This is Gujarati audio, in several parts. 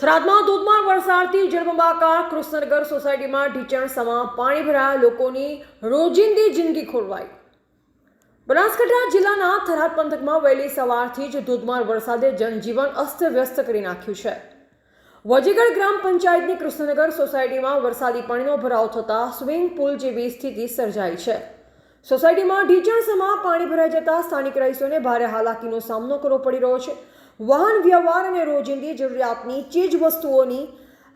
થરાદમાં ધોધમાર વરસાદથી જળબંબાકાર કૃષ્ણનગર સોસાયટીમાં ઢીચણસમાં પાણી ભરાયા લોકોની રોજિંદી જિંદગી ખોરવાઈ. બનાસકાંઠા જિલ્લાના થરાદ પંથકમાં વહેલી સવારથી જ ધોધમાર વરસાદે જનજીવન અસ્તવ્યસ્ત કરી નાખ્યું છે. વજીગઢ ગ્રામ પંચાયતની કૃષ્ણનગર સોસાયટીમાં વરસાદી પાણીનો ભરાવ થતાં સ્વિમિંગ પુલ જેવી સ્થિતિ સર્જાઈ છે. સોસાયટીમાં ઢીચણસમાં પાણી ભરાઈ જતા સ્થાનિક રહીશોને ભારે હાલાકીનો સામનો કરવો પડી રહ્યો છે. વાહન વ્યવહાર અને રોજિંદી જરૂરિયાતની ચીજ વસ્તુઓની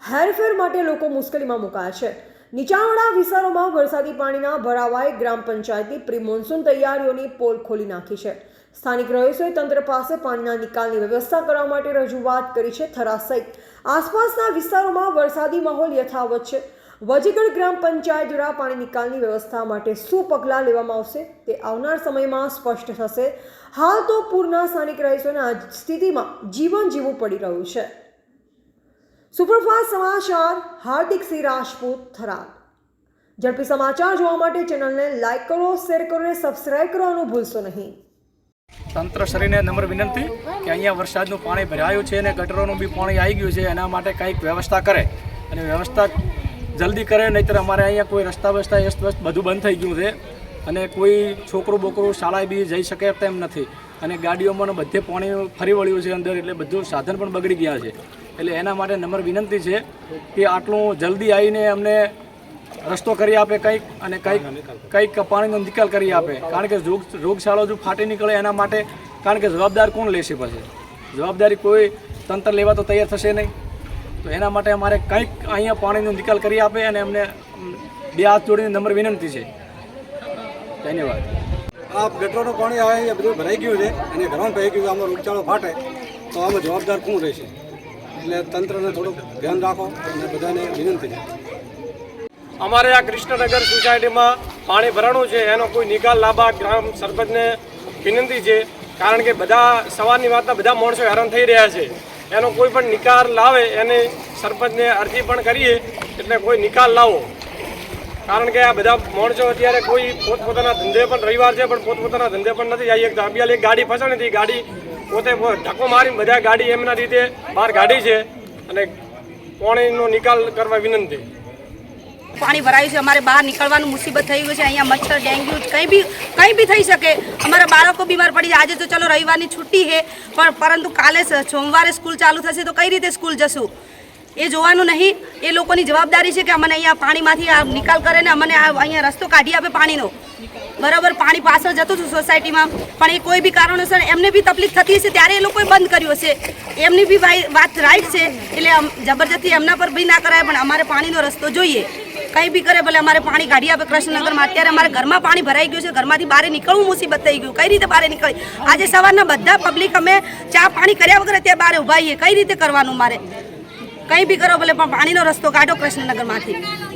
હેરફેર માટે લોકો મુશ્કેલીમાં મુકાયા છે. નીચાણવાળા વિસ્તારોમાં વરસાદી પાણીના ભરાવાએ ગ્રામ પંચાયતની પ્રી મોન્સૂન તૈયારીઓની પોલ ખોલી નાખી છે. સ્થાનિક રહીશોએ તંત્ર પાસે પાણીના નિકાલની વ્યવસ્થા કરવા માટે રજૂઆત કરી છે થરા સહિત. આસપાસના વિસ્તારોમાં વરસાદી માહોલ યથાવત છે. વજીગઢ ગ્રામ પંચાયત દ્વારા પાણી નિકાલની વ્યવસ્થા માટે શું પગલાં લેવામાં આવશે તે આવનાર સમયમાં સ્પષ્ટ થશે. હાલ તો પૂરના સ્થાનિક રહીશોને આ સ્થિતિમાં જીવન જીવવું પડી રહ્યું છે. સુપરફાસ્ટ સમાચાર, હાર્દિક સિંહ રાજપૂત થરાદ. ઝડપી સમાચાર જોવા માટે ચેનલને લાઇક કરો, શેર કરો અને સબસ્ક્રાઇબ કરવાનું ભૂલશો નહીં. તંત્ર શ્રીને નમ્ર વિનંતી કે અહીંયા વરસાદનું પાણી ભરાયું છે અને ગટરોનું બી પાણી આવી ગયું છે, એના માટે કંઈક વ્યવસ્થા કરે. અને વ્યવસ્થા જલ્દી કરે, નહીંતર અમારે અહીંયા કોઈ રસ્તા બસ્તા અસ્ત વ્યસ્ત બધું બંધ થઈ ગયું છે. અને કોઈ છોકરું બોકરું શાળાએ બી જઈ શકે તેમ નથી. અને ગાડીઓમાં બધે પાણી ફરી વળ્યું છે અંદર, એટલે બધું સાધન પણ બગડી ગયા છે. એટલે એના માટે નંબર વિનંતી છે કે આટલું જલ્દી આવીને અમને રસ્તો કરી આપે કંઈક, અને કંઈક કંઈક પાણીનો નિકાલ કરી આપે. કારણ કે રોગ રોગશાળો જો ફાટી નીકળે એના માટે, કારણ કે જવાબદાર કોણ લેશે પછી? જવાબદારી કોઈ તંત્ર લેવા તો તૈયાર થશે નહીં. તો એના માટે અમારે કંઈક અહીંયા પાણીનો નિકાલ કરી આપે અને અમને બે હાથ જોડીને નંબર વિનંતી છે. ધન્યવાદ. આ ગટરનું પાણી આવે એ બધું ભરાઈ ગયું છે અને ઘરમાં ભરાઈ ગયું છે આમાં રોગચાળો ફાટે તો આમાં જવાબદાર કોણ રહેશે? એટલે તંત્રને થોડુંક ધ્યાન રાખો અને બધાને વિનંતી છે. અમારે આ કૃષ્ણનગર સોસાયટીમાં પાણી ભરાણું છે એનો કોઈ નિકાલ લાભા ગ્રામ સરપંચને વિનંતી છે કારણ કે બધા સવારની વાતના બધા માણસો હેરાન થઈ રહ્યા છે. એનો કોઈ પણ નિકાલ લાવે, એને સરપંચને અરજી પણ કરીએ, એટલે કોઈ નિકાલ લાવો. કારણ કે આ બધા માણસો અત્યારે કોઈ પોતપોતાના ધંધે પણ રવિવાર છે, પણ પોતપોતાના ધંધે પણ નથી. આવી એક એક ગાડી ફસાણી હતી. ગાડી પોતે ધક્કો મારીને બધા ગાડી એમના રીતે બહાર ગાડી છે. અને પાણીનો નિકાલ કરવા વિનંતી. પાણી ભરાયું છે, અમારે બહાર નીકળવાનું મુસીબત થઈ ગયું છે, અહીંયા મચ્છર, ડેન્ગ્યુ, કંઈ બી કંઈ બી થઈ શકે. અમારા બાળકો બીમાર પડી જાય. આજે તો ચલો રવિવારની છુટ્ટી છે, પણ પરંતુ કાલે સોમવારે સ્કૂલ ચાલુ થશે તો કઈ રીતે સ્કૂલ જશું? એ જોવાનું નહીં. એ લોકોની જવાબદારી છે કે અમને અહીંયા પાણીમાંથી આ નિકાલ કરે ને અમને આ અહીંયા રસ્તો કાઢી આપે પાણીનો. બરાબર, પાણી પાછળ જતું હતું સોસાયટીમાં. પણ એ કોઈ બી કારણોસર એમને બી તકલીફ થતી હશે, ત્યારે એ લોકોએ બંધ કર્યું હશે. એમની બી વાત રાઈટ છે. એટલે જબરજસ્તી એમના પર બી ના કરાય, પણ અમારે પાણીનો રસ્તો જોઈએ. કંઈ બી કરે, ભલે અમારે પાણી કાઢી આપે કૃષ્ણનગરમાં. અત્યારે અમારે ઘરમાં પાણી ભરાઈ ગયું છે, ઘરમાંથી બહાર નીકળવું મુસીબત થઈ ગયું. કઈ રીતે બહાર નીકળી આજે સવારના બધા પબ્લિક અમે ચા પાણી કર્યા વગર ત્યાં બહાર ઉભાઈએ કઈ રીતે કરવાનું મારે? કંઈ બી કરો, ભલે પણ પાણીનો રસ્તો કાઢો કૃષ્ણનગરમાંથી.